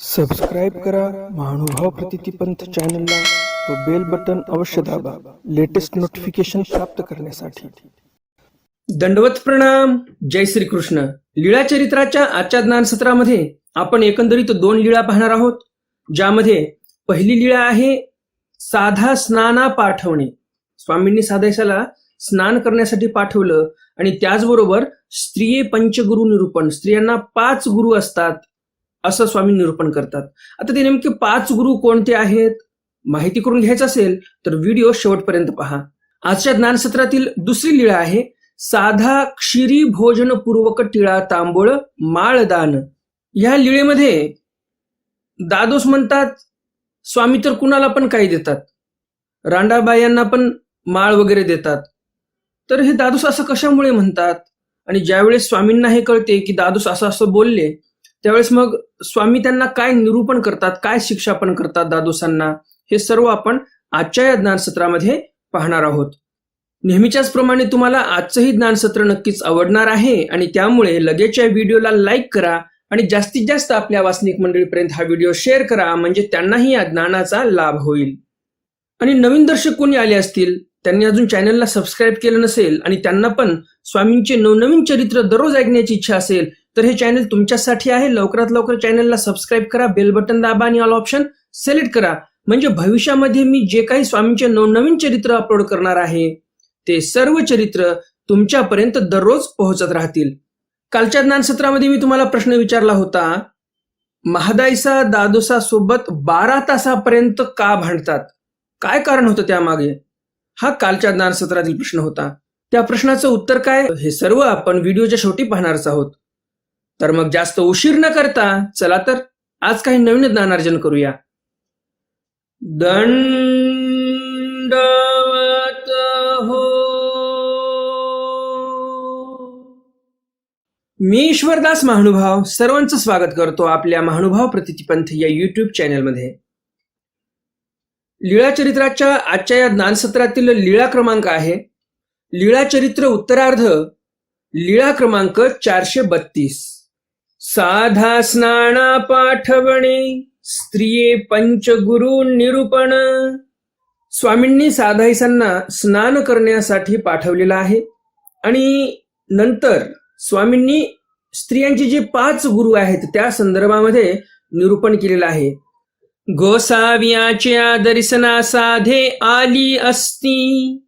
Subscribe करा महानुभाव प्रतितीपंथ चॅनलला व बेल बटन अवश्य दाबा लेटेस्ट नोटिफिकेशन प्राप्त करण्यासाठी. दंडवत प्रणाम जय श्री कृष्ण लीळा चरित्राच्या आजच्या ज्ञान सत्रामध्ये आपण एकंदरीत दोन लीळा पाहणार आहोत ज्यामध्ये पहिली लीळा आहे साधा स्नाना पाठवणे. स्वामींनी साधायसाला स्नान करण्यासाठी पाठवलं आणि त्याचबरोबर स्त्रिये पंचगुरु निरूपण. स्त्रियांना पाच गुरु असतात. असं स्वामी निरूपण करतात. आता ते नेमके पाच गुरु कोणते आहेत? माहिती करून घ्यायचं असेल तर व्हिडिओ शेवटपर्यंत पहा. आजच्या ज्ञानसत्रातील दुसरी लीळा आहे साधा क्षीरी भोजन पूर्वक टिळा तांबूळ माळदान. ह्या लीळेमध्ये दादोस म्हणतात स्वामी तर कुणाला पण काही देतात. रांडाबायांना पण माळ वगैरे देतात. तर हे दादोस असं कशामुळे म्हणतात? आणि ज्यावेळेस स्वामींना हे कळते की दादोस असं असं बोलले त्यावेळेस मग स्वामी त्यांना काय निरूपण करतात काय शिक्षा पण करतात दादोसांना हे सर्व आपण आजच्या या ज्ञानसत्रामध्ये पाहणार आहोत. नेहमीच्याच प्रमाणे तुम्हाला आजचंही ज्ञानसत्र नक्कीच आवडणार आहे आणि त्यामुळे लगेच या व्हिडिओला लाईक करा आणि जास्तीत जास्त आपल्या वासनिक मंडळीपर्यंत हा व्हिडिओ शेअर करा म्हणजे त्यांनाही या ज्ञानाचा लाभ होईल. आणि नवीन दर्शक कोणी आले असतील त्यांनी अजून चॅनलला सबस्क्राईब केलं नसेल आणि त्यांना पण स्वामींचे नवनवीन चरित्र दररोज ऐकण्याची इच्छा असेल तर हे चॅनल तुमच्यासाठी आहे. लवकरात लवकर चॅनलला सबस्क्राईब करा बेल बटन दाबा आणि ऑल ऑप्शन सिलेक्ट करा. म्हणजे भविष्यामध्ये मी जे काही स्वामींचे नवनवीन चरित्र अपलोड करणार आहे ते सर्व चरित्र तुमच्यापर्यंत दररोज पोहोचत राहतील. कालच्या ज्ञानसत्रामध्ये मी तुम्हाला प्रश्न विचारला होता महादाईसा दादोसा सोबत बारा तासापर्यंत का भांडतात? काय कारण होतं त्यामागे? हा कालच्या ज्ञानसत्रातील प्रश्न होता. त्या प्रश्नाचं उत्तर काय? हे सर्व आपण व्हिडिओच्या शेवटी पाहणारच आहोत. तर मग जास्त उशीर न करता चला तर आज काही नवीन ज्ञानार्जन करूया. दंडवत हो. मी ईश्वरदास महानुभाव सर्वांचं स्वागत करतो आपल्या महानुभाव प्रतितीपंथ या युट्यूब चॅनलमध्ये लीळा चरित्राच्या आजच्या या ज्ञानसत्रातील लीळा क्रमांक आहे. लीळा चरित्र उत्तरार्ध लीळा क्रमांक चारशे बत्तीस. साधा स्नाना पाठवणे स्त्रिये पंचगुरु निरूपण. स्वामींनी साधाईसांना स्नान करण्यासाठी पाठवलेलं आहे. आणि नंतर स्वामींनी स्त्रियांचे जे पाच गुरु आहेत त्या संदर्भामध्ये निरूपण केलेलं आहे. गोसावियाच्या दर्शना साधे आली असती.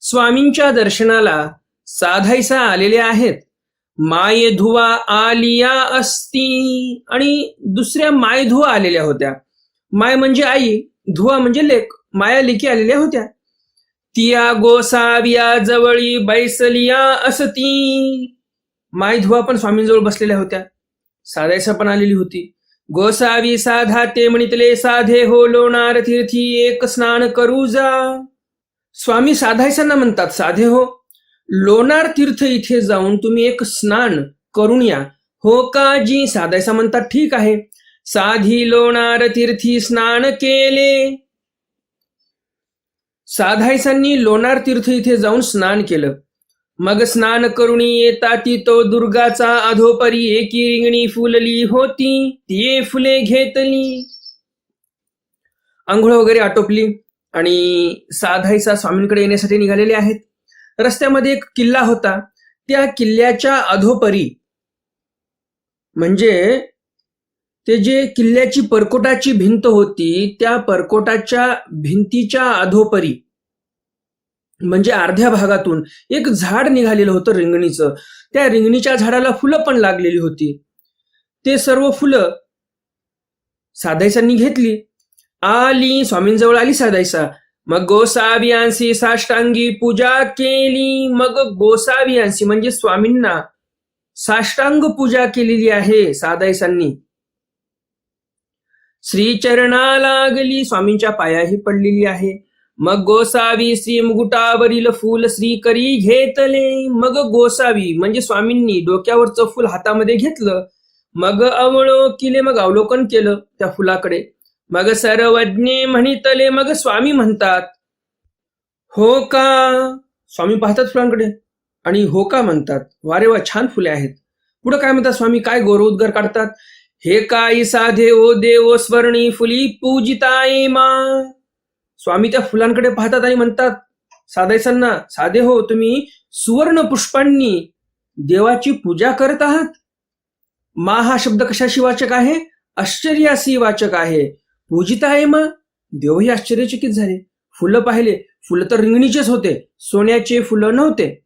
स्वामींच्या दर्शनाला साधायसा आलेले आहेत. माय धुवा आलिया असती. आणि दुसऱ्या माय धुवा आलेल्या होत्या. माय म्हणजे आई धुवा म्हणजे लेख. माया लेखी आलेल्या होत्या. तिया गोसाविया जवळी बैसलिया असती. माय धुवा पण स्वामींजवळ बसलेल्या होत्या. साधायसा पण आलेली होती. गोसावी साधा ते म्हणितले साधे हो लोणार तीर्थी एक स्नान करू जा. स्वामी साधायसांना म्हणतात साधे हो. लोणार तीर्थ इथे जाऊन तुम्ही एक स्नान करून या. हो का जी? साधायसा म्हणतात ठीक आहे. साधी लोणार तीर्थी स्नान केले. साधायसांनी लोणार तीर्थ इथे जाऊन स्नान केलं. मग स्नान करुणी येता ती तो दुर्गाचा अधोपरी एकी रिंगणी फुलली होती. ती फुले घेतली. आंघोळ वगैरे आटोपली आणि साधायसा स्वामींकडे येण्यासाठी निघालेले आहेत. रस्त्यामध्ये एक किल्ला होता. त्या किल्ल्याच्या अधोपरी म्हणजे ते जे किल्ल्याची परकोटाची भिंत होती त्या परकोटाच्या भिंतीच्या अधोपरी म्हणजे अर्ध्या भागातून एक झाड निघालेलं होतं रिंगणीचं. त्या रिंगणीच्या झाडाला फुलं पण लागलेली होती. ते सर्व फुलं साधायसांनी घेतली. आली स्वामींजवळ आली साधायसा मग गोसावियांशी साष्टांगी पूजा केली. मग गोसावियांशी म्हणजे स्वामींना साष्टांग पूजा केलेली आहे साधायसांनी श्रीचरणा लागली स्वामींच्या पायाही पडलेली आहे. मग गोसावी श्री मुकुटावरील फूल श्री करी घेतले. मग गोसावी म्हणजे स्वामींनी डोक्यावरचं फूल हातामध्ये घेतलं. मग अवळो किले मग अवलोकन केलं त्या फुलाकडे. मग सर्वज्ञे म्हणितले मग स्वामी म्हणतात. हो का? स्वामी पाहतात फुलांकडे आणि हो का म्हणतात. वारे वा छान फुले आहेत. पुढे काय म्हणतात स्वामी? काय गौरवोद्गार काढतात? हे काही साधे ओ देव स्वर्णी फुली पूजिताय मा. स्वामी त्या फुलांकडे पाहतात आणि म्हणतात साधायसांना साधे हो तुम्ही सुवर्ण पुष्पांनी देवाची पूजा करत आहात? मा हा शब्द कशाशी वाचक आहे? आश्चर्याशी वाचक आहे. पूजित आहे मा देवही आश्चर्यचकित झाले. फुलं पाहिले. फुलं तर रिंगणीचेच होते. सोन्याचे फुलं नव्हते.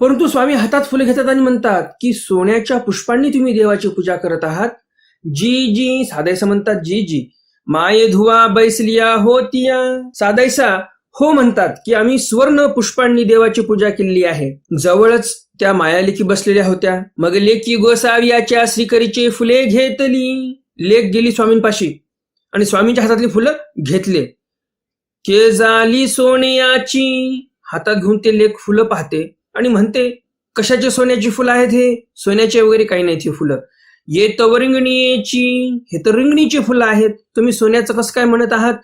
परंतु स्वामी हातात फुलं घेतात आणि म्हणतात की सोन्याच्या पुष्पांनी तुम्ही देवाची पूजा करत आहात. जी जी साधायसा म्हणतात जी जी. माये धुवा बैसलिया होतिया साधायसा हो म्हणतात की आम्ही सुवर्ण पुष्पांनी देवाची पूजा केलेली आहे. जवळच त्या मायालेकी बसलेल्या होत्या. मग लेखी गोसावियाच्या श्रीकरीचे फुले घेतली. लेख गेली स्वामींपाशी. आणि स्वामींच्या हातातली फुलं घेतले. के झाली हातात घेऊन ते लेख फुलं पाहते आणि म्हणते कशाचे सोन्याची फुलं आहेत हे? सोन्याचे वगैरे काही नाहीत हे फुलं. ये तर रिंगणीची हे तर रिंगणीची फुलं आहेत. तुम्ही सोन्याचं कसं काय म्हणत आहात?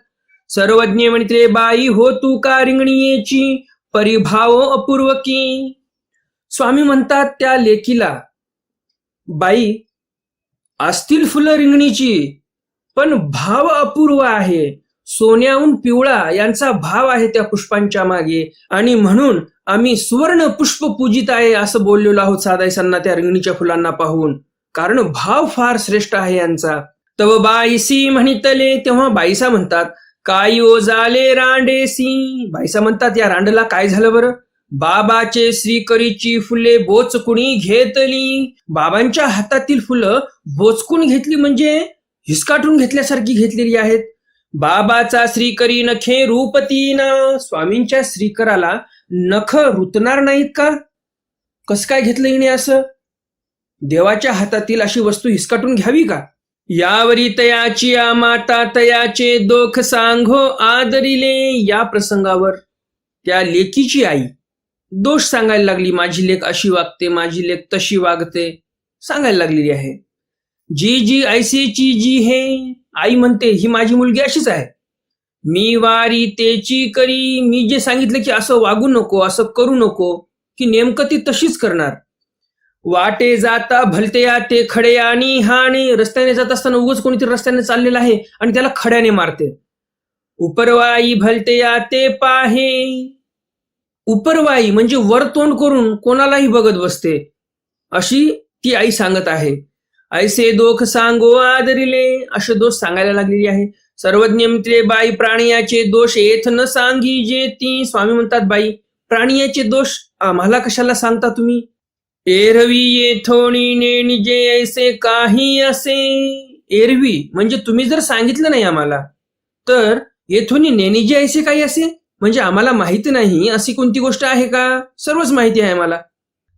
सर्वज्ञ म्हणते बाई हो तू का रिंगणीची? परिभाव अपूर्व की स्वामी म्हणतात त्या लेकीला बाई असतील फुलं रिंगणीची पण भाव अपूर्व आहे. सोन्याहून पिवळा यांचा भाव आहे त्या पुष्पांच्या मागे. आणि म्हणून आम्ही सुवर्ण पुष्प पूजित आहे असं बोललेलो आहोत साधायसांना त्या रिंगणीच्या फुलांना पाहून. कारण भाव फार श्रेष्ठ आहे यांचा. तव बाईसी म्हणितले तेव्हा बाईसा म्हणतात काय ओ झाले रांडेसी. बाईसा म्हणतात या रांडला काय झालं बरं? बाबाचे श्रीकरीची फुले बोचकुणी घेतली. बाबांच्या हातातील फुलं बोचकून घेतली म्हणजे? हिसकाटून घेतल्यासारखी घेतलेली आहेत. बाबाचा श्रीकरी नखे रूपतीना. स्वामींच्या श्रीकराला नख रुतणार नाहीत का? कसं काय घेतलं हिने असं? देवाच्या हातातील अशी वस्तू हिसकाटून घ्यावी का? यावरी तयाची आ माता तयाचे दोख सांगो आदरिले. या प्रसंगावर त्या लेकीची आई दोष सांगायला लागली. माझी लेख अशी वागते माझी लेख तशी वागते सांगायला लागलेली आहे. जी जी ऐसेची जी हे आई म्हणते ही माझी मुलगी अशीच आहे. मी वारी तेची करी मी जे सांगितलं की असं वागू नको असं करू नको की नेमकं ती तशीच करणार. वाटे जाता भलते ते खडे आणि हाणे रस्त्याने जात असताना उगाच कोणीतरी रस्त्याने चाललेलं आहे आणि त्याला खड्याने मारते. उपरवाई भलते ते पाहे. उपरवाई म्हणजे वर तोंड करून कोणालाही बघत बसते. अशी ती आई सांगत आहे. ऐसे दोख सांगो आदरिले असे दोष सांगायला लागलेली आहे. सर्वज्ञ मित्रे बाई प्राणियाचे दोष येथ न सांगी जे ती. स्वामी म्हणतात बाई प्राणियाचे दोष आम्हाला कशाला सांगता तुम्ही? एरवी येथोणी नेणी जे ऐसे काही असे. एरवी म्हणजे तुम्ही जर सांगितलं नाही आम्हाला तर येथोनी नेणी जे ऐसे काही असे म्हणजे आम्हाला माहिती नाही अशी कोणती गोष्ट आहे का? सर्वच माहिती आहे आम्हाला.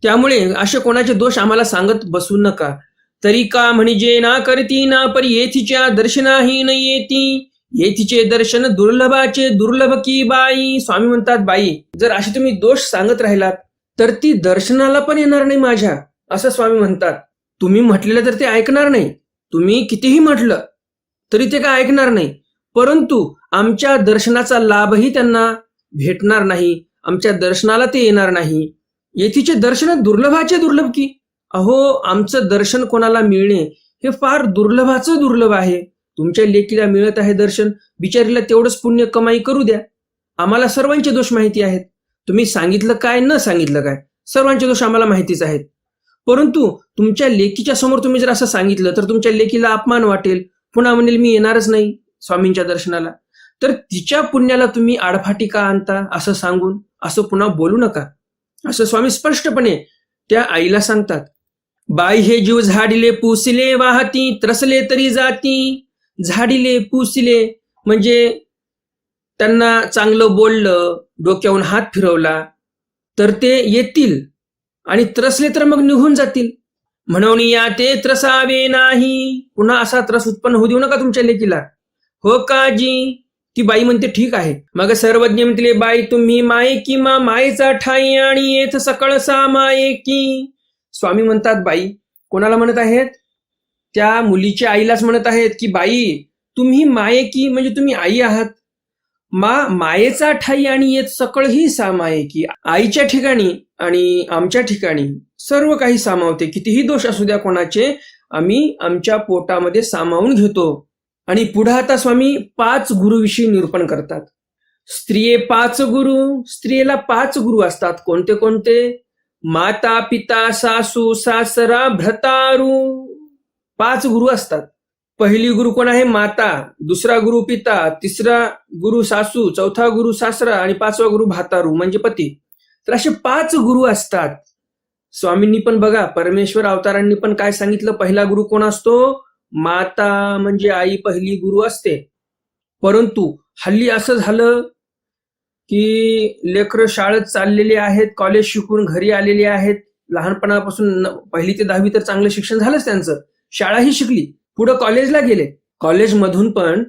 त्यामुळे असे कोणाचे दोष आम्हाला सांगत बसू नका. तरी का म्हणजे ना करती ना परी येथीच्या दर्शनाही न येती? येथीचे दर्शन दुर्लभाचे दुर्लभ की बाई? स्वामी म्हणतात बाई जर असे तुम्ही दोष सांगत राहिलात तर ती दर्शनाला पण येणार नाही माझ्या असं स्वामी म्हणतात. तुम्ही म्हटलेलं तर ते ऐकणार नाही. तुम्ही कितीही म्हटलं तरी ते काय ऐकणार नाही. परंतु आमच्या दर्शनाचा लाभही त्यांना भेटणार नाही. आमच्या दर्शनाला ते येणार नाही. येथीचे दर्शन दुर्लभाचे दुर्लभ की? अहो आमचं दर्शन कोणाला मिळणे हे फार दुर्लभाचं दुर्लभ आहे. तुमच्या लेकीला मिळत आहे दर्शन बिचारीला तेवढंच पुण्य कमाई करू द्या. आम्हाला सर्वांचे दोष माहिती आहेत. तुम्ही सांगितलं काय न सांगितलं काय? सर्वांचे दोष आम्हाला माहितीच आहेत. परंतु तुमच्या लेकीच्या समोर तुम्ही जर असं सांगितलं तर तुमच्या लेकीला अपमान वाटेल. पुन्हा म्हणेल मी येणारच नाही स्वामींच्या दर्शनाला. तर तिच्या पुण्याला तुम्ही आडफाटी का आणता असं सांगून असं पुन्हा बोलू नका. असं स्वामी स्पष्टपणे त्या आईला सांगतात. बाई हे जीव झाडिले पुसले वाहती त्रसले तरी जाती. झाडिले पुसले म्हणजे त्यांना चांगलं बोललं डोक्याहून हात फिरवला तर ते येतील. आणि त्रसले तर मग निघून जातील. म्हणून या ते त्रसावे नाही. पुन्हा असा त्रस उत्पन्न होऊ देऊ नका तुमच्या लेकीला. हो काजी ती बाई म्हणते ठीक आहे. मग सर्वज्ञ म्हणते बाई तुम्ही माये की मा मायेचा ठाई आणि येथ सकळ सा माये की स्वामी म्हणतात बाई कोणाला म्हणत आहेत? त्या मुलीच्या आईलाच म्हणत आहेत की बाई तुम्ही माये की म्हणजे तुम्ही आई आहात? मा मायेचा ठाई आणि येत सकळ ही सामाये की आईच्या ठिकाणी आणि आमच्या ठिकाणी सर्व काही सामावते. कितीही दोष असू द्या कोणाचे आम्ही आमच्या पोटामध्ये सामावून घेतो. आणि पुढे आता स्वामी पाच गुरुविषयी निरूपण करतात. स्त्रिये पाच गुरु स्त्रियेला पाच गुरु असतात. कोणते कोणते? माता पिता सासू सासरा भ्रतारू. पाच गुरु असतात. पहिली गुरु कोण आहे? माता. दुसरा गुरु पिता. तिसरा गुरु सासू. चौथा गुरु सासरा आणि पाचवा गुरु भातारू म्हणजे पती. तर असे पाच गुरु असतात. स्वामींनी पण बघा परमेश्वर अवतारांनी पण काय सांगितलं? पहिला गुरु कोण असतो? माता म्हणजे आई पहिली गुरु असते. परंतु हल्ली असं झालं की लेकरं शाळेत चाललेली आहेत कॉलेज शिकून घरी आलेली आहेत. लहानपणापासून पहिली ते दहावी तर चांगलं शिक्षण झालंच त्यांचं. शाळाही शिकली. पुढे कॉलेजला गेले. कॉलेजमधून पण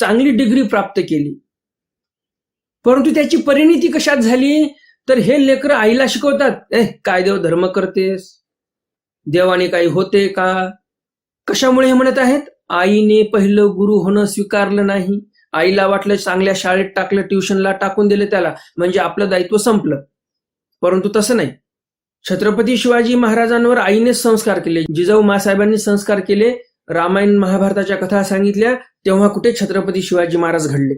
चांगली डिग्री प्राप्त केली. परंतु त्याची परिणिती कशात झाली? तर हे लेकरं आईला शिकवतात. ए काय देव धर्म करतेस? देवाने काही होते का? कशामुळे हे म्हणत आहेत? आईने पहिलं गुरु होणं स्वीकारलं नाही. आईला वाटलं चांगल्या शाळेत टाकलं ट्युशनला टाकून दिलं त्याला. म्हणजे आपलं दायित्व संपलं. परंतु तसं नाही. छत्रपती शिवाजी महाराजांवर आईने संस्कार केले. जिजाऊ मासाहेबांनी संस्कार केले. रामायण महाभारताच्या कथा सांगितल्या. तेव्हा कुठे छत्रपती शिवाजी महाराज घडले?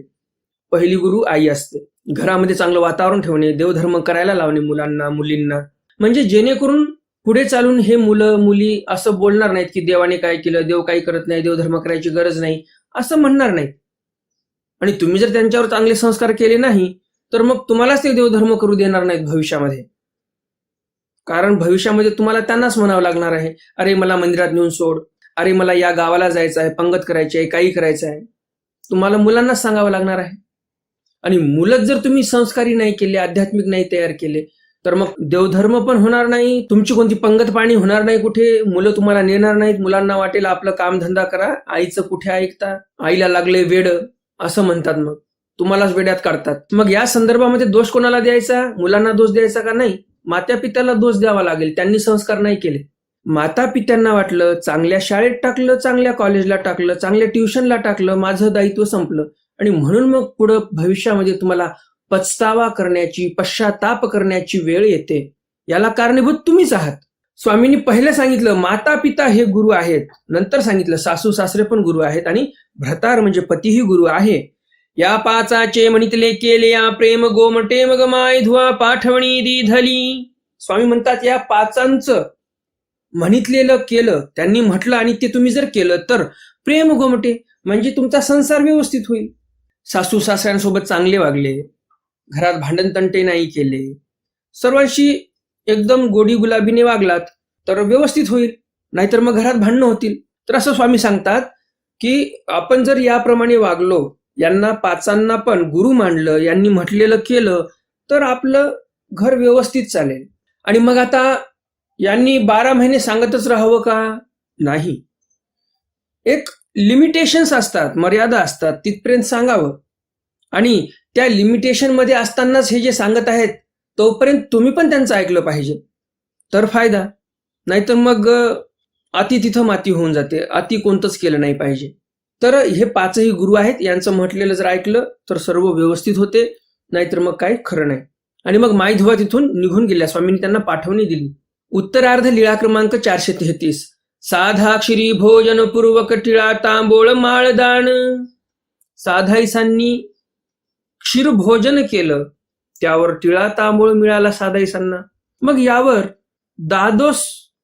पहिली गुरु आई असते. घरामध्ये चांगलं वातावरण ठेवणे देवधर्म करायला लावणे मुलांना मुलींना. म्हणजे जेणेकरून पुढे चालून हे मुलं मुली असं बोलणार नाहीत की देवाने काय केलं देव काही करत नाही देवधर्म करायची गरज नाही. असं म्हणणार नाहीत. आणि तुम्ही जर त्यांच्यावर चांगले संस्कार केले नाही तर मग तुम्हालाच ते देवधर्म करू देणार नाहीत भविष्यामध्ये. कारण भविष्यामध्ये तुम्हाला त्यांनाच म्हणावं लागणार आहे अरे मला मंदिरात नेऊन सोड. अरे मला या गावाला जायचं आहे पंगत करायची आहे काही करायचं आहे. तुम्हाला मुलांनाच सांगावं लागणार आहे. आणि मुलंच जर तुम्ही संस्कारी नाही केले आध्यात्मिक नाही तयार केले तर मग देवधर्म पण होणार नाही तुमची कोणती पंगत पाणी होणार नाही कुठे मुलं तुम्हाला नेणार नाहीत मुलांना वाटेल आपलं कामधंदा करा आईचं कुठे ऐकता आईला लागले वेड. असं म्हणतात मग. तुम्हालाच वेड्यात काढतात. मग या संदर्भामध्ये दोष कोणाला द्यायचा? मुलांना दोष द्यायचा का नाही? मात्या पित्याला दोष द्यावा लागेल. त्यांनी संस्कार नाही केले. माता पित्यांना वाटलं चांगल्या शाळेत टाकलं चांगल्या कॉलेजला टाकलं चांगल्या ट्युशनला टाकलं माझं दायित्व संपलं. आणि म्हणून मग पुढं भविष्यामध्ये तुम्हाला पछतावा करण्याची पश्चाताप करण्याची वेळ येते. याला कारणीभूत तुम्हीच आहात. स्वामींनी पहिले सांगितलं माता पिता हे गुरु आहेत. नंतर सांगितलं सासू सासरे पण गुरु आहेत. आणि भ्रतार म्हणजे पतीही गुरु आहे. या पाचाचे म्हणितले केले या प्रेम गोमटे मग माय धुवा पाठवणी दिधली. स्वामी म्हणतात या पाचांचं म्हणितलेलं केलं त्यांनी म्हटलं आणि ते तुम्ही जर केलं तर प्रेम गोमटे म्हणजे तुमचा संसार व्यवस्थित होईल. सासू सासऱ्यांसोबत चांगले वागले घरात भांडण तंटे नाही केले सर्वांशी एकदम गोडी गुलाबीने वागलात तर व्यवस्थित होईल नाहीतर मग घरात भांडणं होतील. तर असं स्वामी सांगतात की आपण जर याप्रमाणे वागलो यांना पाचांना पण गुरु मांडलं यांनी म्हटलेलं केलं तर आपलं घर व्यवस्थित चालेल. आणि मग आता यांनी बारा महिने सांगतच राहावं का? नाही. एक लिमिटेशन्स असतात मर्यादा असतात तिथपर्यंत सांगावं. आणि त्या लिमिटेशनमध्ये असतानाच हे जे सांगत आहेत तोपर्यंत तुम्ही पण त्यांचं ऐकलं पाहिजे. तर फायदा. नाहीतर मग अति तिथं माती होऊन जाते अति कोणतंच केलं नाही पाहिजे. तर हे पाचही गुरु आहेत यांचं म्हटलेलं जर ऐकलं तर सर्व व्यवस्थित होते नाहीतर मग काय खरं नाही. आणि मग मायधुवा तिथून निघून गेल्या स्वामींनी त्यांना पाठवणी दिली. उत्तरार्ध लीळा क्रमांक चारशे तेहतीस. साधाक्षरी भोजन पूर्वक टिळा तांबोळ माळदान साधाईसांनी क्षीर भोजन केलं त्यावर टिळा तांबोळ मिळाला साधाईसांना. मग यावर दादोस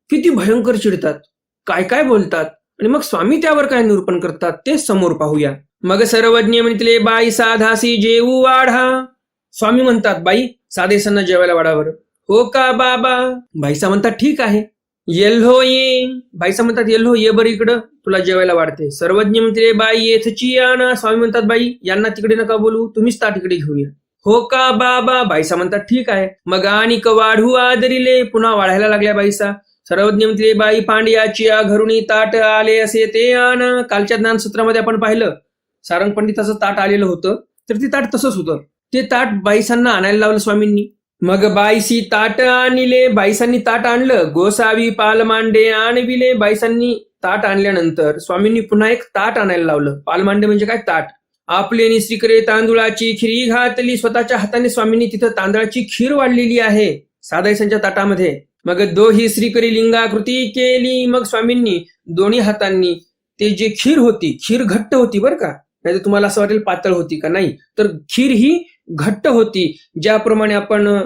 किती भयंकर चिडतात. काय काय बोलतात? आणि मग स्वामी त्यावर काय निरूपण करतात? ते समोर पाहूया. मग सर्वज्ञ म्हणतले बाई साधासी जेऊ वाढा. स्वामी म्हणतात बाई साधेसांना जेवायला वाढावर हो का बाबा? भाईसा म्हणतात ठीक आहे. येल्हो ये. भाईसा म्हणतात येल्हो ये बरं इकडं तुला जेवायला वाढते. सर्वज्ञ म्हणते बाई येथची ना स्वामी म्हणतात बाई यांना तिकडे नका बोलू तुम्हीच ता तिकडे घेऊन या हो का बाबा? बाईसा म्हणतात ठीक आहे. मग आणि वाढू आदरिले पुन्हा वाढायला लागल्या बाईसा. सर्वज्ञ म्हणते बाई पांड्याची घरुणी ताट आले असे ते आण कालच्या ज्ञानसूत्रामध्ये आपण पाहिलं सारंग पंडिताचं ताट आलेलं होतं तर ते ताट तसंच होतं. ते ताट बाईसांना आणायला लावलं स्वामींनी. मग बाईसी ताट आणले बाईसांनी ताट आणलं गोसावी पालमांडे आणविले बाईसांनी ताट आणल्यानंतर स्वामींनी पुन्हा एक ताट आणायला लावलं. पालमांडे म्हणजे काय ताट? आपले निश्रीकडे तांदुळाची खिरी घातली स्वतःच्या हाताने स्वामींनी तिथं तांदळाची खीर वाढलेली आहे साधायसांच्या ताटामध्ये. मग दो ही श्रीकरी लिंगाकृती केली मग स्वामींनी दोन्ही हातांनी. ते जे खीर होती खीर घट्ट होती बरं का? नाही तुम्हाला असं वाटेल पातळ होती का? नाही. तर खीर ही घट्ट होती. ज्याप्रमाणे आपण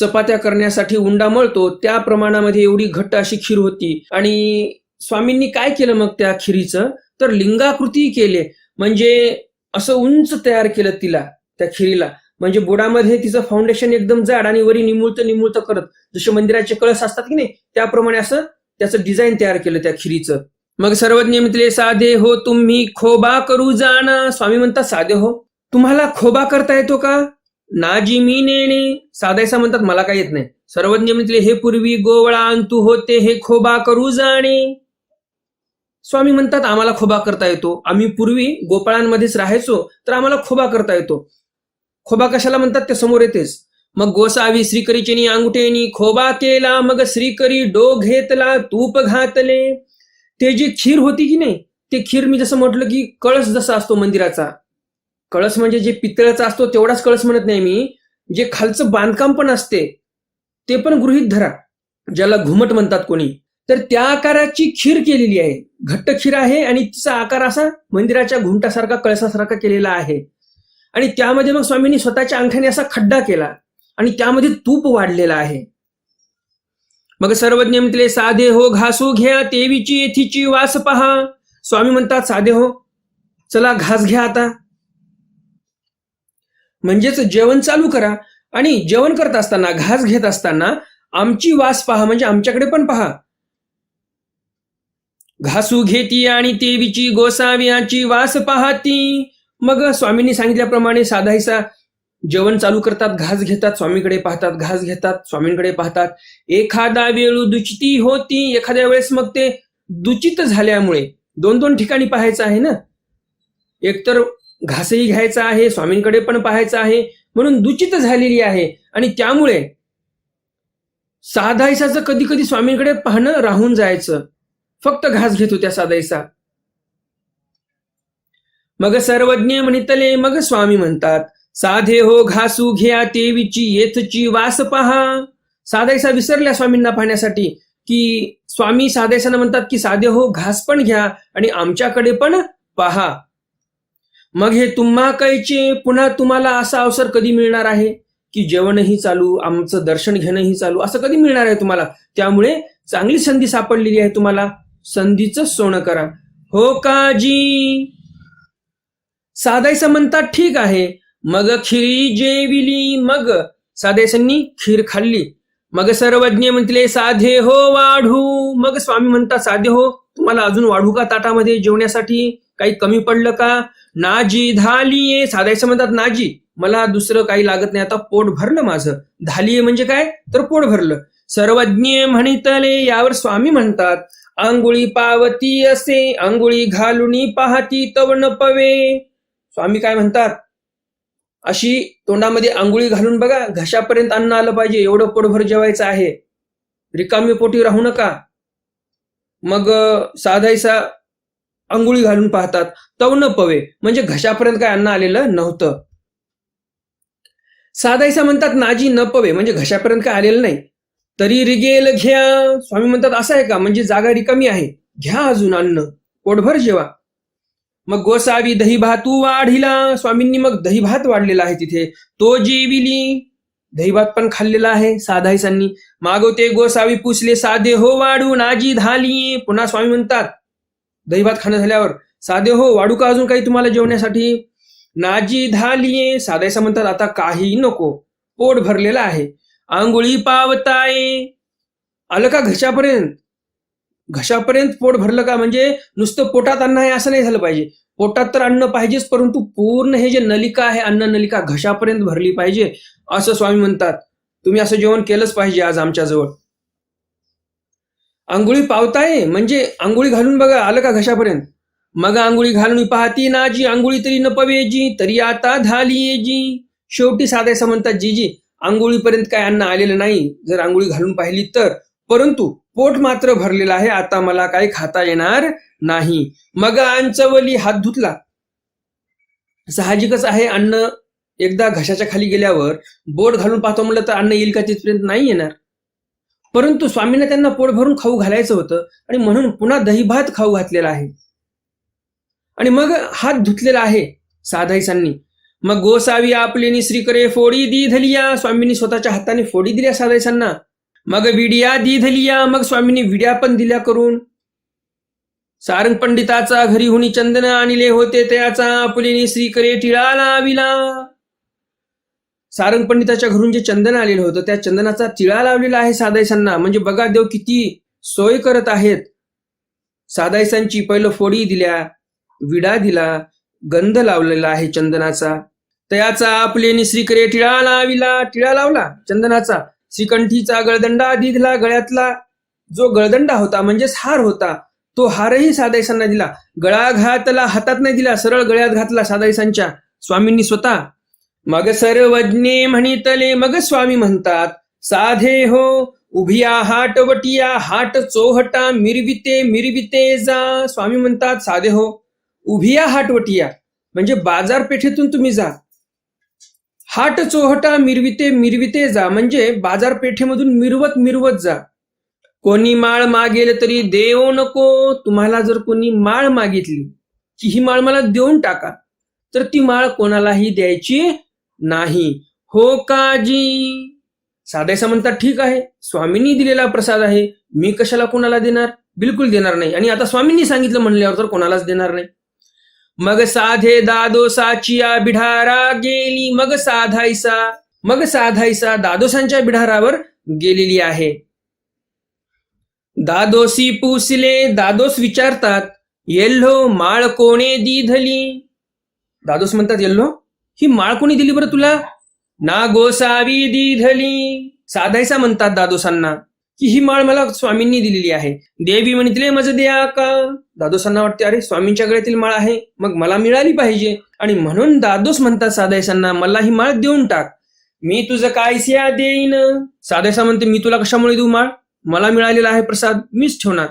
चपात्या करण्यासाठी उंडा मळतो त्या प्रमाणामध्ये एवढी घट्ट अशी खीर होती. आणि स्वामींनी काय केलं मग त्या खिरीचं? तर लिंगाकृती केले. म्हणजे असं उंच तयार केलं तिला त्या खिरीला. म्हणजे बुडामध्ये तिचं फाउंडेशन एकदम जाड आणि वरी निमुळतं निमुळतं करत जसे मंदिराचे कळस असतात की नाही त्याप्रमाणे असं त्याचं डिझाईन तयार केलं त्या खिरीचं. मग सर्वज्ञ मित्रे साधे हो तुम्ही खोबा करू जाणा. स्वामी म्हणतात साधे हो. तुम्हाला खोबा करता येतो का? नाजी मी नेणे. साधायचा म्हणतात मला काय येत नाही. सर्वज्ञ नियमितले हे पूर्वी गोवळा अंतू होते हे खोबा करू जाणे. स्वामी म्हणतात आम्हाला खोबा करता येतो. आम्ही पूर्वी गोपाळांमध्येच राहायचो तर आम्हाला खोबा करता येतो. खोबा कशाला म्हणतात? ते समोर येतेच. मग गोसावी श्रीकरीचेनी अंगुठेनी खोबा केला मग श्रीकरी डो घेतला तूप घातले. ते जी खीर होती की नाही ते खीर मी जसं म्हटलं की कळस जसा असतो मंदिराचा. कळस म्हणजे जे पितळाचा असतो तेवढाच कळस म्हणत नाही मी. जे खालचं बांधकाम पण असते ते पण गृहित धरा. ज्याला घुमट म्हणतात कोणी. तर त्या आकाराची खीर केलेली आहे. घट्ट खीर आहे आणि तिचा आकार असा मंदिराच्या घुमटासारखा कळसासारखा केलेला आहे. आणि त्यामध्ये मग स्वामींनी स्वतःच्या अंगठ्याने असा खड्डा केला आणि त्यामध्ये तूप वाढलेला आहे. मग सर्वज्ञ म्हटले साधे हो घासू घ्या तेवीची येथीची वास पहा. स्वामी म्हणतात साधे हो चला घास घ्या आता. म्हणजेच जेवण चालू करा आणि जेवण करत असताना घास घेत असताना आमची वास पहा म्हणजे आमच्याकडे पण पहा. घासू घेती आणि तेवीची गोसाव्याची वास पाहती. मग स्वामींनी सांगितल्याप्रमाणे साधायचा जेवण चालू करतात घास घेतात स्वामीकडे पाहतात घास घेतात स्वामींकडे पाहतात. एखादा वेळू दुचिती होती एखाद्या वेळेस मग ते दुचित झाल्यामुळे दोन दोन ठिकाणी पाहायचं आहे ना? एकतर घासही घ्यायचा आहे स्वामींकडे पण पाहायचं आहे म्हणून दुचित झालेली आहे. आणि त्यामुळे साधायसाचं कधी कधी स्वामींकडे पाहणं राहून जायचं. फक्त घास घेत होत्या साधायसा मग सर्वज्ञ म्हणितले मग स्वामी म्हणतात साधे हो घासू घ्या तेवीची येथची वास पहा. साधायसा विसरल्या स्वामींना पाहण्यासाठी की स्वामी साधायसाना म्हणतात की साधे हो घास पण घ्या आणि आमच्याकडे पण पहा. मग हे तुम्हा कैचे पुन्हा तुम्हाला असा अवसर कधी मिळणार आहे? की जेवणही चालू आमचं दर्शन घेणंही चालू असं कधी मिळणार आहे तुम्हाला? त्यामुळे चांगली संधी सापडलेली आहे तुम्हाला. संधीचं सोनं करा. हो काजी! साधायचं म्हणतात ठीक आहे. मग खिरी जेविली मग. साधायसांनी खीर खाल्ली. मग सर्वज्ञ म्हटले साधे हो वाढू. मग स्वामी म्हणतात साधे हो तुम्हाला अजून वाढू का ताटामध्ये? जेवण्यासाठी काही कमी पडलं का? नाजी धालिये साधायचं म्हणतात नाजी मला दुसरं काही लागत नाही. आता पोट भरलं माझं. धालीये म्हणजे काय? तर पोट भरलं. सर्वज्ञ म्हणितले यावर स्वामी म्हणतात आंघोळी पावती असे आंघोळी घालून पाहती तव न पवे. स्वामी काय म्हणतात? अशी तोंडामध्ये आंघोळी घालून बघा घशापर्यंत अन्न आलं पाहिजे एवढं पोटभर जेवायचं आहे. रिकामी पोटी राहू नका. मग साधायचा आंघोळी घालून पाहतात. तव न पवे म्हणजे घशापर्यंत काय अन्न आलेलं नव्हतं. साधायचा म्हणतात नाजी न पवे म्हणजे घशापर्यंत काय आलेलं नाही. तरी रिगेल घ्या. स्वामी म्हणतात असं आहे का? म्हणजे जागा रिकामी आहे. घ्या अजून अन्न. पोटभर जेवा. मग गोसावी दही भातू वाढिला. स्वामींनी मग दही भात वाढलेला आहे तिथे. तो जेविली. दही भात पण खाल्लेला आहे साधाईसांनी. मागवते गोसावी पुसले साधे हो वाढू नाजी धाली. पुन्हा स्वामी म्हणतात दही भात खाणं झाल्यावर साधे हो वाढू का अजून काही तुम्हाला जेवण्यासाठी? नाजी धालिये साधायसा म्हणतात आता काही नको. पोट भरलेलं आहे. आंघोळी पावताय. आलं का घशापर्यंत घशापर्यंत पोट भरलं का? म्हणजे नुसतं पोटात अन्न आहे असं नाही झालं पाहिजे. पोटात तर अन्न पाहिजेच परंतु पूर्ण हे जे नलिका आहे अन्न नलिका घशापर्यंत भरली पाहिजे असं स्वामी म्हणतात. तुम्ही असं जेवण केलंच पाहिजे आज आमच्याजवळ. आंघोळी पावताय म्हणजे आंघोळी घालून बघा आलं का घशापर्यंत? मग आंघोळी घालून पाहती ना जी आंघोळी तरी न पवेजी तरी आता झाली जी शेवटी साधायचं म्हणतात जी जी आंघोळीपर्यंत काय अन्न आलेलं नाही. जर आंघोळी घालून पाहिली तर परंतु पोट मात्र भरलेलं आहे आता मला काही खाता येणार नाही. मग अंचवली हात धुतला. साहजिकच आहे अन्न एकदा घशाच्या खाली गेल्यावर बोट घालून पाहतो म्हटलं तर अन्न येईल का तिथपर्यंत? नाही येणार. परंतु स्वामींना त्यांना पोट भरून खाऊ घालायचं होतं आणि म्हणून पुन्हा दहीभात खाऊ घातलेला आहे. आणि मग हात धुतलेला आहे साधाईसांनी. मग गोसावी आपली श्रीकरे फोडी दी धलिया. स्वामींनी स्वतःच्या हाताने फोडी दिल्या साधाईसांना. मग विडिया दी धलिया मग स्वामींनी विड्या पण दिल्या करून. सारंग पंडिताचा घरी हुनी चंदन आणले होते त्याचा आपलेनी श्रीकरे टिळा लाविला. सारंग पंडिताच्या घरून जे चंदन आलेलं होतं त्या चंदनाचा टिळा लावलेला आहे सादाईसांना. म्हणजे बघा देव किती सोय करत आहेत. सादाईसांची पहिलं फोडी दिल्या विडा दिला गंध लावलेला आहे चंदनाचा. तयाचा आपले श्रीकरे टिळा लाविला टिळा लावला चंदनाचा. श्रीकंठीचा गळदंडा दिला गळ्यातला जो गळदंडा होता म्हणजेच हार होता तो हारही सादाईसांना दिला. गळा घातला हातात नाही दिला सरळ गळ्यात घातला सादाईसांच्या स्वामींनी स्वतः. मग सर्वज्ञे म्हणितले मग स्वामी म्हणतात साधे हो उभिया हाट वटिया हाट चोहटा मिरविते मिरविते जा. स्वामी म्हणतात साधे हो उभिया हाट वटिया म्हणजे बाजारपेठेतून तुम्ही जा. हाट चोहटा मिरविते मिरविते जा म्हणजे बाजारपेठेमधून मिरवत मिरवत जा. कोणी माळ मागेल तरी देऊ नको तुम्हाला जर कोणी माळ मागितली की ही माळ मला देऊन टाका तर ती माळ कोणालाही द्यायची नाही. हो काजी. साधायसा म्हणतात ठीक आहे स्वामींनी दिलेला प्रसाद आहे मी कशाला कोणाला देणार? बिलकुल देणार नाही. आणि आता स्वामींनी सांगितलं म्हणल्यावर तर कोणालाच देणार नाही. मग साधे दादोसाचिया बिढारा गेली. मग साधायसा मग साधायसा दादोसांच्या बिढारावर गेलेली आहे. दादोसी पुसले दादोस विचारतात येल्लो माळ कोणे दिधली? दादोस म्हणतात येल्लो ही माळ कोणी दिली बरं तुला? ना गोसावी दिधली. साधायसा म्हणतात दादोसांना की ही माळ मला स्वामींनी दिलेली आहे. देवी म्हणतले मज द्या का दादोसांना वाटते अरे स्वामींच्या गळ्यातील माळ आहे मग मला मिळाली पाहिजे. आणि म्हणून दादोस म्हणतात साधायसांना मला ही माळ देऊन टाक. मी तुझं कायस्या देईन? साधायसा म्हणते मी तुला कशामुळे देऊ माळ? मला मिळालेला आहे प्रसाद मीच ठेवणार.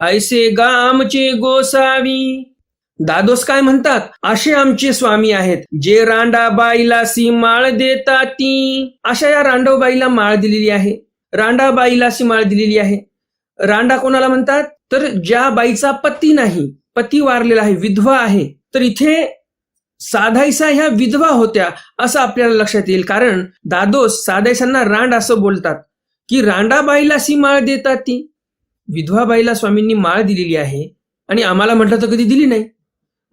ऐसे गा आमचे गोसावी. दादोस काय म्हणतात असे आमचे स्वामी आहेत जे रांडाबाईला सी माळ देतात. ती अशा या रांडवबाईला माळ दिलेली आहे. रांडाबाईला सी माळ दिलेली आहे. रांडा कोणाला म्हणतात? तर ज्या बाईचा पती नाही पती वारलेला आहे विधवा आहे तर इथे साधायसा ह्या विधवा होत्या असं आपल्याला लक्षात येईल. कारण दादोस साधायसांना रांड असं बोलतात. की रांडाबाईला सी माळ देतात ती. विधवा बाईला स्वामींनी माळ दिलेली आहे आणि आम्हाला म्हटलं तर कधी दिली नाही.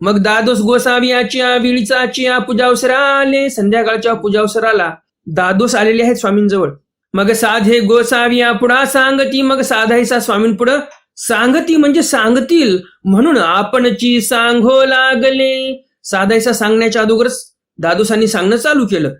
मग दादोस गोसावियाच्या विळीचाच्या पूजावसरा आले संध्याकाळच्या पूजावसराला दादोस आलेले आहेत स्वामींजवळ. मग साधे गोसाविया पुढा सांगती मग साधायचा स्वामींपुढं सांगती म्हणजे सांगतील म्हणून आपणची सांगो लागले. साधायचा सांगण्याच्या अगोदरच दादोसांनी सांगणं चालू केलं.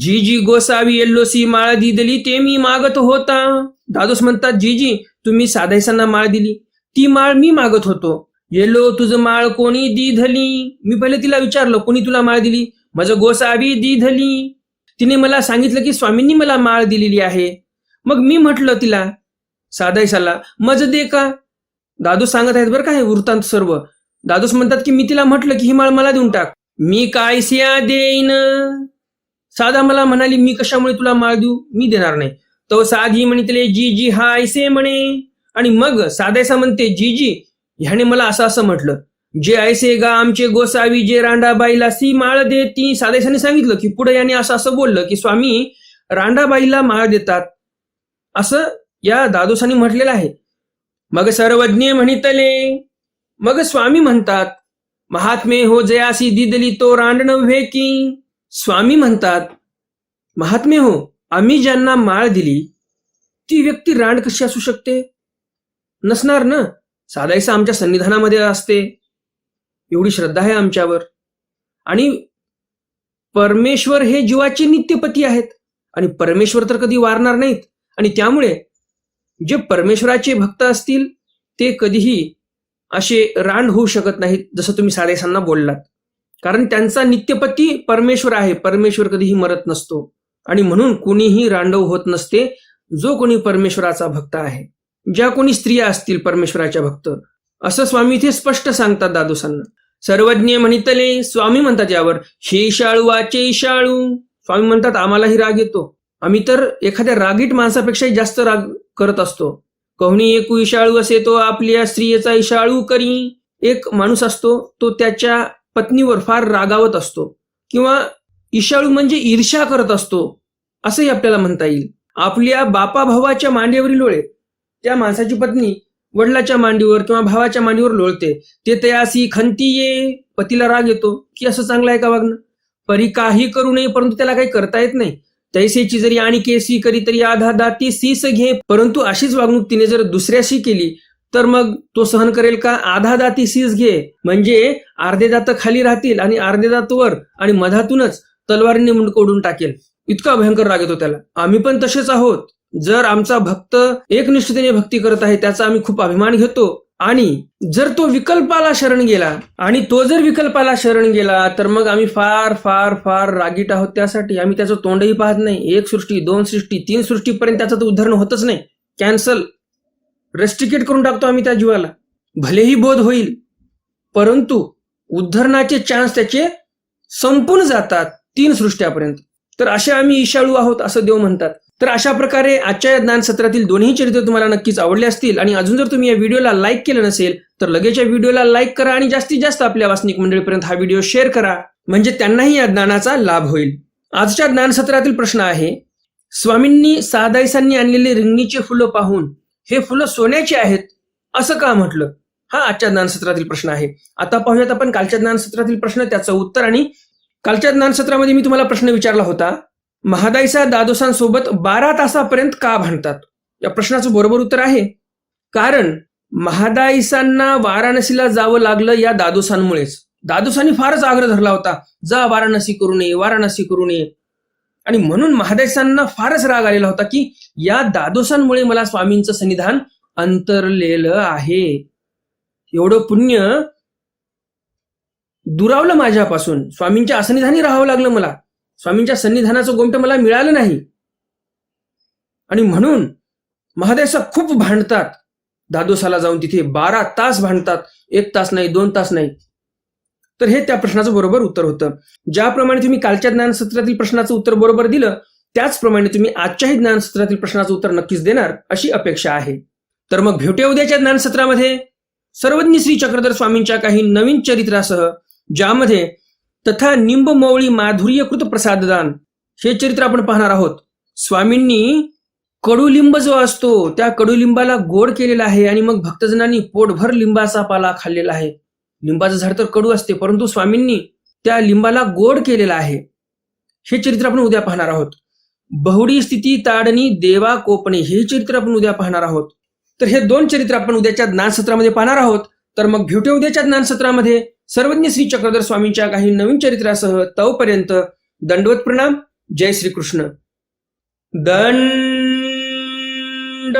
जी जी गोसावी येल्लोसी माळ दिली ते मी मागत होता. दादोस म्हणतात जी जी तुम्ही साधायसांना माळ दिली. ती माळ मी मागत होतो. येलो तुझं माळ कोणी दिधली? मी पहिले तिला विचारलं कोणी तुला माळ दिली? माझं गोसावी दिधली. तिने मला सांगितलं की स्वामींनी मला माळ दिलेली आहे. मग मी म्हटलं तिला साधायसाला मज दे का? दादूस सांगत आहेत बरं का हे वृत्तांत सर्व. दादूस म्हणतात की मी तिला म्हटलं की ही माळ मला देऊन टाक. मी काय सिया देईन. साधा मला म्हणाली मी कशामुळे तुला माळ देऊ? मी देणार नाही. तो साधी म्हणितले जी जी हा ऐसे म्हणे. आणि मग साधायसा म्हणते जी जी ह्याने मला असं असं म्हटलं. जे ऐसे गा आमचे गोसावी जे रांडाबाईला सी माळ दे ती साधायसाने सांगितलं की पुढे याने असं असं बोललं की स्वामी रांडाबाईला माळ देतात. असं या दादोसानी म्हटलेलं आहे. मग सर्वज्ञ म्हणितले मग स्वामी म्हणतात महात्मे हो जयासी दिदली तो रांड नव्हे की? स्वामी म्हणतात महात्मे हो आम्ही ज्यांना माळ दिली ती व्यक्ती रांड कशी असू शकते? नसणार ना? साधायचं आमच्या सन्निधानामध्ये असते. एवढी श्रद्धा आहे आमच्यावर. आणि परमेश्वर हे जीवाचे नित्यपती आहेत. आणि परमेश्वर तर कधी वारणार नाहीत. आणि त्यामुळे जे परमेश्वराचे भक्त असतील ते कधीही असे रांड होऊ शकत नाहीत जसं तुम्ही साडेसांना बोललात. कारण त्यांचा नित्यपती परमेश्वर आहे. परमेश्वर कधीही मरत नसतो. आणि म्हणून कुणीही रांडव होत नसते जो कोणी परमेश्वराचा भक्त आहे. ज्या कोणी स्त्रिया असतील परमेश्वराच्या भक्त. असं स्वामी इथे स्पष्ट सांगतात दादोसांना. सर्वज्ञ म्हणितले स्वामी म्हणतात यावर हे शाळू वाचे शाळू. स्वामी म्हणतात आम्हालाही राग येतो. आम्ही तर एखाद्या रागीट माणसापेक्षाही जास्त राग करत असतो. कोणी एक इशाळू असे तो आपल्या स्त्रियेचा इशाळू करी. एक माणूस असतो तो त्याच्या पत्नीवर फार रागावत असतो. किंवा इशाळू म्हणजे ईर्ष्या करत असतो असंही आपल्याला म्हणता येईल. आपल्या बापा भावाच्या मांडीवरील लोळे त्या माणसाची पत्नी वडिलाच्या मांडीवर किंवा भावाच्या मांडीवर लोळते. ते तयासी खंती ये पतीला राग येतो की असं चांगलं आहे का वागणं? परी काही करू नये परंतु त्याला काही करता येत नाही. तैसेची जरी आणि केसी करी तरी आधा दाती सीस घे. परंतु अशीच वागणूक तिने जर दुसऱ्याशी केली तर मग तो सहन करेल का? आधा दाती सीस घे. म्हणजे अर्धे दात खाली राहतील आणि अर्धे दात वर आणि मधातूनच तलवारीने मुंडकोडून टाकेल. इतका भयंकर राग येतो त्याला. आम्ही पण तसेच आहोत. जर आमचा भक्त एकनिष्ठतेने भक्ती करत आहे त्याचा आम्ही खूप अभिमान घेतो. आणि जर तो विकल्पाला शरण गेला आणि तो जर विकल्पाला शरण गेला तर मग आम्ही फार फार फार रागीट आहोत त्यासाठी. आम्ही त्याचं तोंडही पाहत नाही. एक सृष्टी दोन सृष्टी तीन सृष्टीपर्यंत त्याचं तर उद्धरण होतच नाही. कॅन्सल रेस्ट्रिकेट करून टाकतो आम्ही त्या जीवाला. भलेही बोध होईल परंतु उद्धरणाचे चान्स त्याचे संपून जातात तीन सृष्ट्यापर्यंत. तर असे आम्ही ईशाळू आहोत असं देव म्हणतात. तर अशा प्रकारे आजच्या या ज्ञान सत्रातील दोन्ही चरित्र तुम्हाला नक्कीच आवडले असतील आणि अजून जर तुम्ही या व्हिडिओला लाईक केलं नसेल तर लगेच या व्हिडिओला लाईक करा आणि जास्तीत जास्त आपल्या वासनिक मंडळीपर्यंत हा व्हिडिओ शेअर करा. म्हणजे त्यांनाही या ज्ञानाचा लाभ होईल. आजच्या ज्ञानसत्रातील प्रश्न आहे स्वामींनी सादाईसांनी आणलेली रिंगणीची फुलं पाहून हे फुलं सोन्याची आहेत असं का म्हटलं? हा आजच्या ज्ञानसत्रातील प्रश्न आहे. आता पाहूयात आपण कालच्या ज्ञानसत्रातील प्रश्न त्याचं उत्तर आणि कालच्या ज्ञानसत्रामध्ये मी तुम्हाला प्रश्न विचारला होता. महादाईचा दादोसांसोबत बारा तासापर्यंत का भांडतात? या प्रश्नाचं बरोबर उत्तर आहे. कारण महादाईसांना वाराणसीला जावं लागलं या दादोसांमुळेच. दादोसांनी फारच आग्रह धरला होता. जा वाराणसी करू नये वाराणसी करू नये. आणि म्हणून महादाईसांना फारच राग आलेला होता की या दादोसांमुळे मला स्वामींचं सन्निधान अंतरलेलं आहे. एवढं पुण्य दुरावलं माझ्यापासून. स्वामींच्या असनिधानी राहावं लागलं मला. स्वामींच्या सन्निधानाचं गोमट मला मिळालं नाही. आणि म्हणून महादेसा खूप भांडतात. दादोसाला जाऊन तिथे बारा तास भांडतात. एक तास नाही दोन तास नाही. तर हे त्या प्रश्नाचं बरोबर उत्तर होतं. ज्याप्रमाणे तुम्ही कालच्या ज्ञानसत्रातील प्रश्नाचं उत्तर बरोबर दिलं त्याचप्रमाणे तुम्ही आजच्याही ज्ञानसत्रातील प्रश्नाचं उत्तर नक्कीच देणार अशी अपेक्षा आहे. तर मग भेटूया उद्याच्या ज्ञानसत्रामध्ये. सर्वज्ञ श्री चक्रधर स्वामींच्या काही नवीन चरित्रासह ज्यामध्ये तथा निंबमौळी माधुर्यकृत प्रसाददान. हे चरित्र आपण पाहणार आहोत. स्वामींनी कडुलिंब जो असतो त्या कडुलिंबाला गोड केलेला आहे आणि मग भक्तजनांनी पोटभर लिंबाचा पाला खाल्लेला आहे. लिंबाचं झाड तर कडू असते परंतु स्वामींनी त्या लिंबाला गोड केलेला आहे. हे चरित्र आपण उद्या पाहणार आहोत. बहुडी स्थिती ताडणी देवा कोपणे हे चरित्र आपण उद्या पाहणार आहोत. तर हे दोन चरित्र आपण उद्याच्या ज्ञानसत्रामध्ये पाहणार आहोत. तर मग भेटूया उद्याच्या ज्ञानसत्रामध्ये सर्वज्ञ श्री चक्रधर स्वामींच्या काही नवीन चरित्रासह तवपर्यंत दंडवत प्रणाम. जय श्रीकृष्ण. दंड